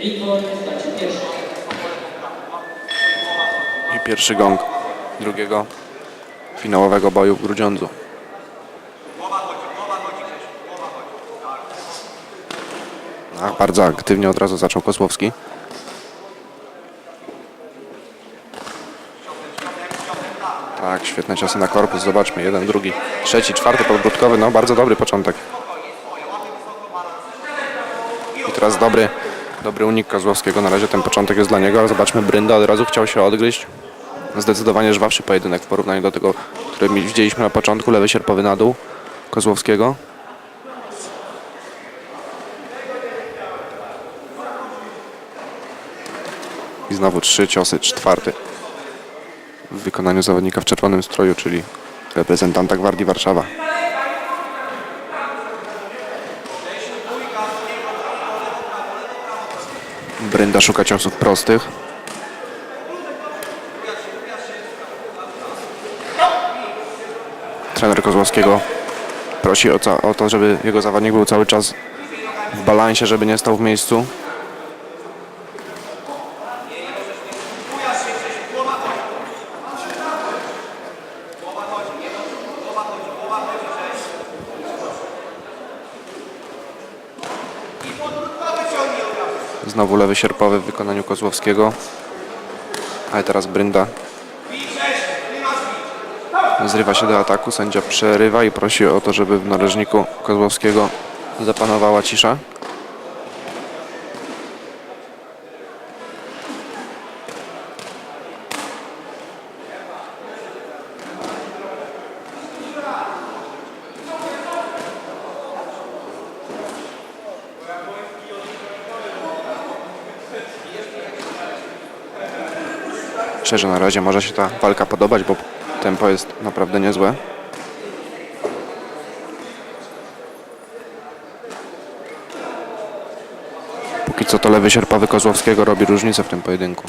I pierwszy gong drugiego finałowego boju w Grudziądzu. Ach, bardzo aktywnie od razu zaczął Kozłowski. Tak, świetne ciosy na korpus. Zobaczmy, jeden, drugi, trzeci, czwarty podbródkowy. No, bardzo dobry początek. I teraz dobry, dobry unik Kozłowskiego. Na razie ten początek jest dla niego, ale zobaczmy, Brynda od razu chciał się odgryźć. Zdecydowanie żwawszy pojedynek w porównaniu do tego, który widzieliśmy na początku. Lewy sierpowy na dół Kozłowskiego. I znowu trzy ciosy, czwarty w wykonaniu zawodnika w czerwonym stroju, czyli reprezentanta Gwardii Warszawa. Brynda szuka ciosów prostych. Trener Kozłowskiego prosi o, o to, żeby jego zawodnik był cały czas w balansie, żeby nie stał w miejscu. Znowu lewy sierpowy w wykonaniu Kozłowskiego. Ale teraz Brynda zrywa się do ataku. Sędzia przerywa i prosi o to, żeby w narożniku Kozłowskiego zapanowała cisza. Szczerze na razie może się ta walka podobać, bo tempo jest naprawdę niezłe. Póki co to lewy sierpowy Kozłowskiego robi różnicę w tym pojedynku.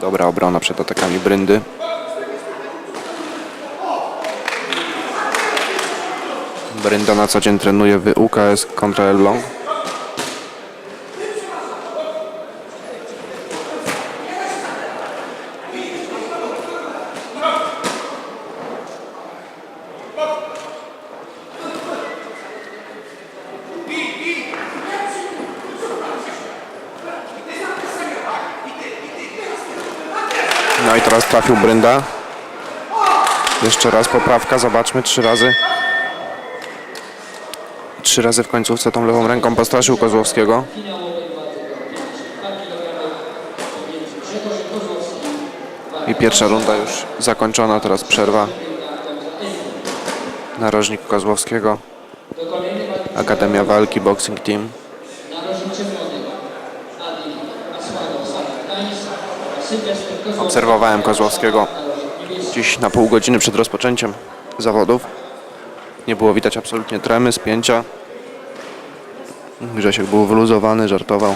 Dobra obrona przed atakami Bryndy. Brynda na co dzień trenuje w UKS kontra Elbląg. No i teraz trafił Brynda. Jeszcze raz poprawka, zobaczmy, trzy razy. Trzy razy w końcówce tą lewą ręką postraszył Kozłowskiego. I pierwsza runda już zakończona, teraz przerwa. Narożnik Kozłowskiego. Akademia Walki Boxing Team. Obserwowałem Kozłowskiego dziś na pół godziny przed rozpoczęciem zawodów. Nie było widać absolutnie tremy, spięcia. Grzesiek był wyluzowany, żartował.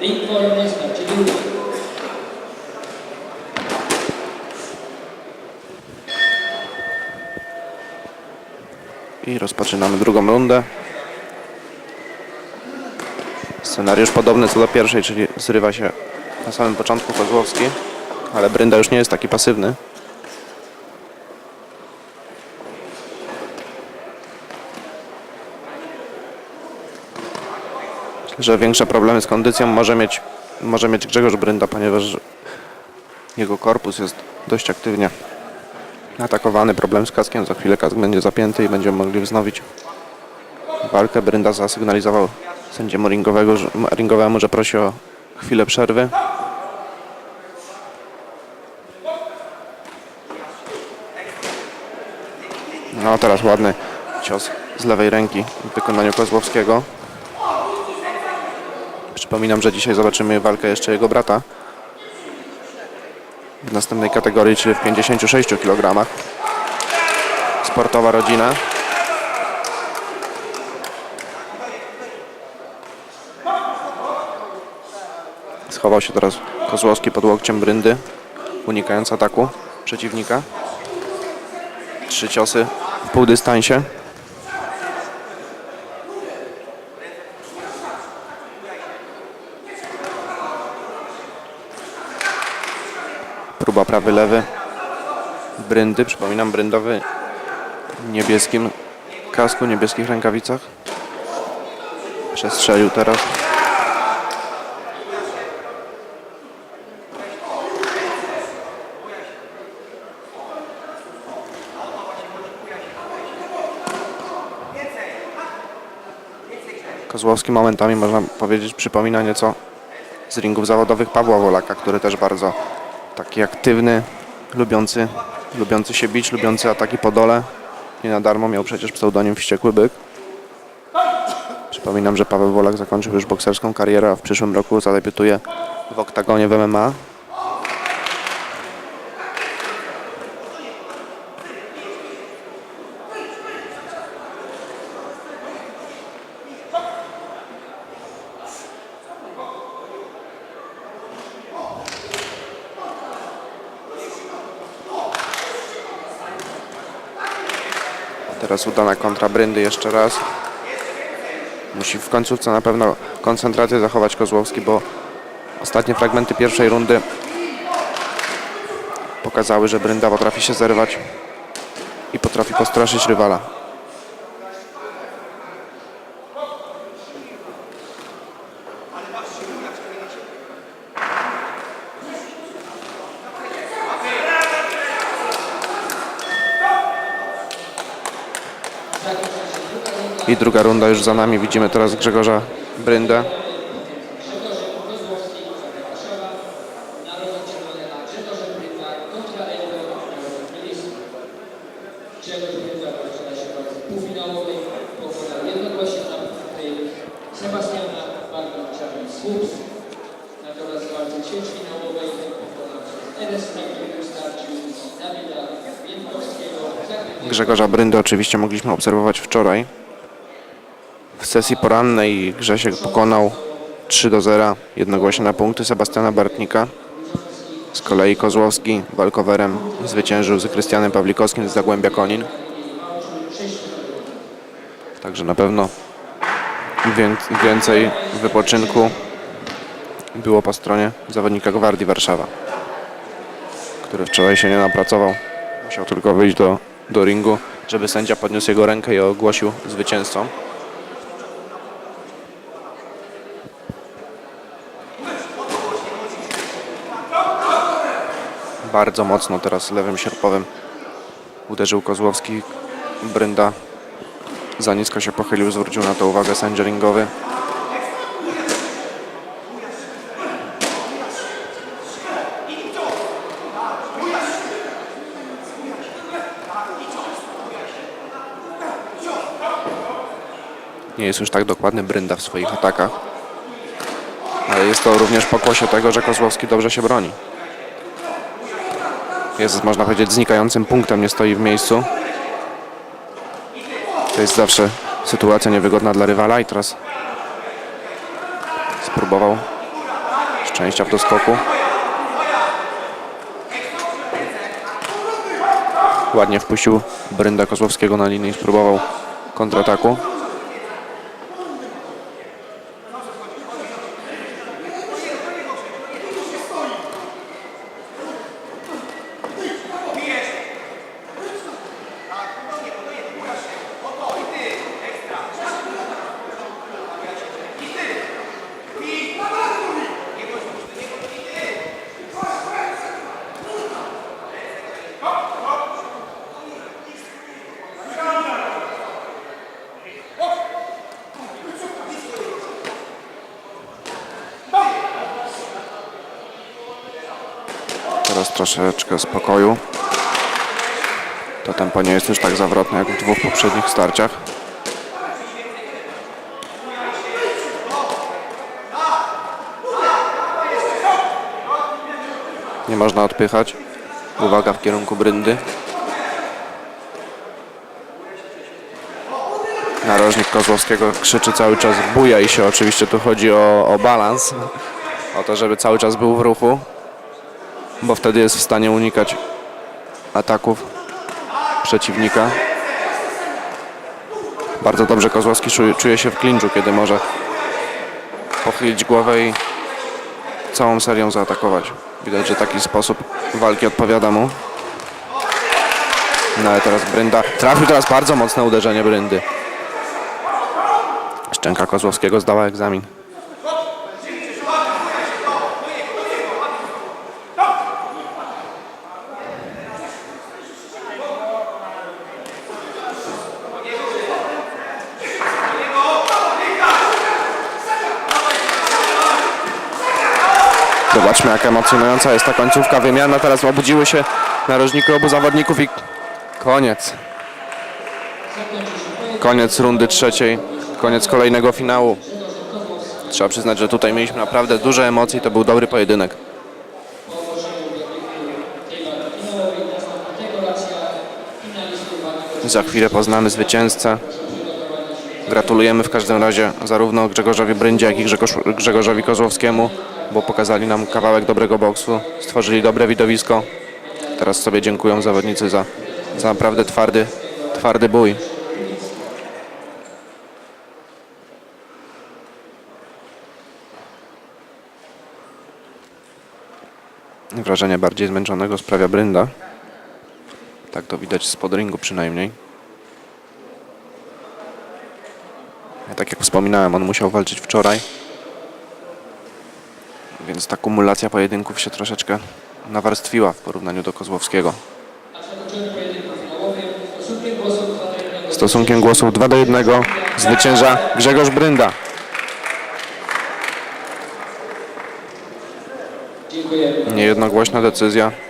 Ringwolny starcie I rozpoczynamy drugą rundę. Scenariusz podobny co do pierwszej, czyli zrywa się na samym początku Kozłowski, ale Brynda już nie jest taki pasywny. Że większe problemy z kondycją może mieć, może mieć Grzegorz Brynda, ponieważ jego korpus jest dość aktywnie atakowany. Problem z kaskiem. Za chwilę kask będzie zapięty i będziemy mogli wznowić walkę. Brynda zasygnalizował sędziemu ringowego, ringowemu, że prosi o chwilę przerwy. No teraz ładny cios z lewej ręki w wykonaniu Kozłowskiego. Przypominam, że dzisiaj zobaczymy walkę jeszcze jego brata w następnej kategorii, czyli w 56 kg. Sportowa rodzina. Schował się teraz Kozłowski pod łokciem Bryndy, unikając ataku przeciwnika. Trzy ciosy w półdystansie. Próba prawy, lewy. Bryndy, przypominam, bryndowy niebieskim kasku, niebieskich rękawicach. Przestrzelił teraz. Kozłowski momentami, można powiedzieć, przypomina nieco z ringów zawodowych Pawła Wolaka, który też bardzo taki aktywny, lubiący, lubiący się bić, lubiący ataki po dole. Nie na darmo miał przecież pseudonim Wściekły Byk. Przypominam, że Paweł Wolak zakończył już bokserską karierę, a w przyszłym roku zadebiutuje w oktagonie w MMA. Teraz udana kontra Bryndy jeszcze raz. Musi w końcówce na pewno koncentrację zachować Kozłowski, bo ostatnie fragmenty pierwszej rundy pokazały, że Brynda potrafi się zerwać i potrafi postraszyć rywala. I druga runda już za nami. Widzimy teraz Grzegorza Bryndę. Grzegorza Bryndy oczywiście mogliśmy obserwować wczoraj. Sesji porannej Grzesiek pokonał 3 do 0 jednogłośnie na punkty Sebastiana Bartnika. Z kolei Kozłowski walkowerem zwyciężył z Krystianem Pawlikowskim z Zagłębia Konin. Także na pewno wię- więcej wypoczynku było po stronie zawodnika Gwardii Warszawa, który wczoraj się nie napracował. Musiał tylko wyjść do, do ringu, żeby sędzia podniósł jego rękę i ogłosił zwycięzcą. Bardzo mocno teraz lewym sierpowym uderzył Kozłowski. Brynda za nisko się pochylił, zwrócił na to uwagę sędzia ringowy. Nie jest już tak dokładny Brynda w swoich atakach. Ale jest to również pokłosie tego, że Kozłowski dobrze się broni. Jest, można powiedzieć, znikającym punktem, nie stoi w miejscu. To jest zawsze sytuacja niewygodna dla rywala i teraz spróbował szczęścia w doskoku. Ładnie wpuścił Brynda Kozłowskiego na linię i spróbował kontrataku. Teraz troszeczkę spokoju. To tempo nie jest już tak zawrotne jak w dwóch poprzednich starciach. Nie można odpychać. Uwaga w kierunku bryndy. Narożnik Kozłowskiego krzyczy cały czas buja i się oczywiście tu chodzi o, o balans. O to, żeby cały czas był w ruchu. Bo wtedy jest w stanie unikać ataków przeciwnika. Bardzo dobrze Kozłowski czuje, się w klinczu, kiedy może pochylić głowę i całą serią zaatakować. Widać, że taki sposób walki odpowiada mu. No ale teraz Brynda. Trafił teraz bardzo mocne uderzenie Bryndy. Szczęka Kozłowskiego zdała egzamin. Zobaczmy, jak emocjonująca jest ta końcówka wymiana. Teraz obudziły się narożniki obu zawodników i koniec. Koniec rundy trzeciej, koniec kolejnego finału. Trzeba przyznać, że tutaj mieliśmy naprawdę duże emocje i to był dobry pojedynek. Za chwilę poznamy zwycięzcę. Gratulujemy w każdym razie zarówno Grzegorzowi Bryndzie, jak i Grzegorz- Grzegorzowi Kozłowskiemu, bo pokazali nam kawałek dobrego boksu, stworzyli dobre widowisko. Teraz sobie dziękują zawodnicy za, za naprawdę twardy, twardy bój. Wrażenie bardziej zmęczonego sprawia Brynda. Tak to widać z podringu przynajmniej. Ja, tak jak wspominałem, on musiał walczyć wczoraj. Więc ta kumulacja pojedynków się troszeczkę nawarstwiła w porównaniu do Kozłowskiego. Stosunkiem głosów 2 do 1 Stosunkiem głosów 2 do 1 zwycięża Grzegorz Brynda. Niejednogłośna decyzja. Ja tylko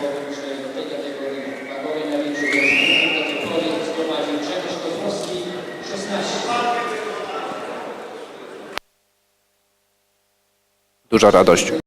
powiem, że w tej kategorii wagowej największą ilość do tej pory zgromadził Grzegorz Kozłowski 16. Duża radość.